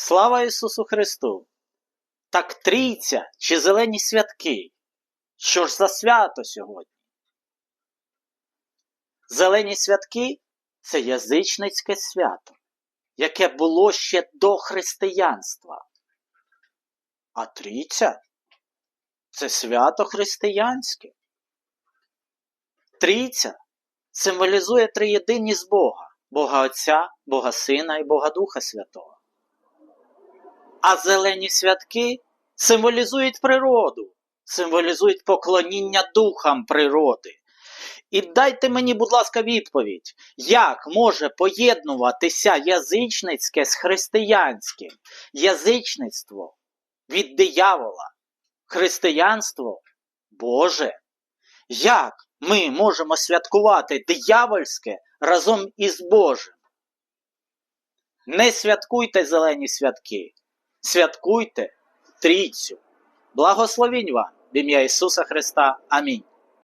Слава Ісусу Христу! Так трійця чи зелені святки? Що ж за свято сьогодні? Зелені святки це язичницьке свято, яке було ще до християнства. А трійця це свято християнське. Трійця символізує триєдиність Бога, Бога Отця, Бога Сина і Бога Духа Святого. А зелені святки символізують природу, символізують поклоніння духам природи. І дайте мені, будь ласка, відповідь, як може поєднуватися язичницьке з християнським? Язичництво від диявола, християнство Боже. Як ми можемо святкувати диявольське разом із Божим? Не святкуйте зелені святки, святкуйте трійцю. Благословінь вам в ім'я Ісуса Христа. Амінь.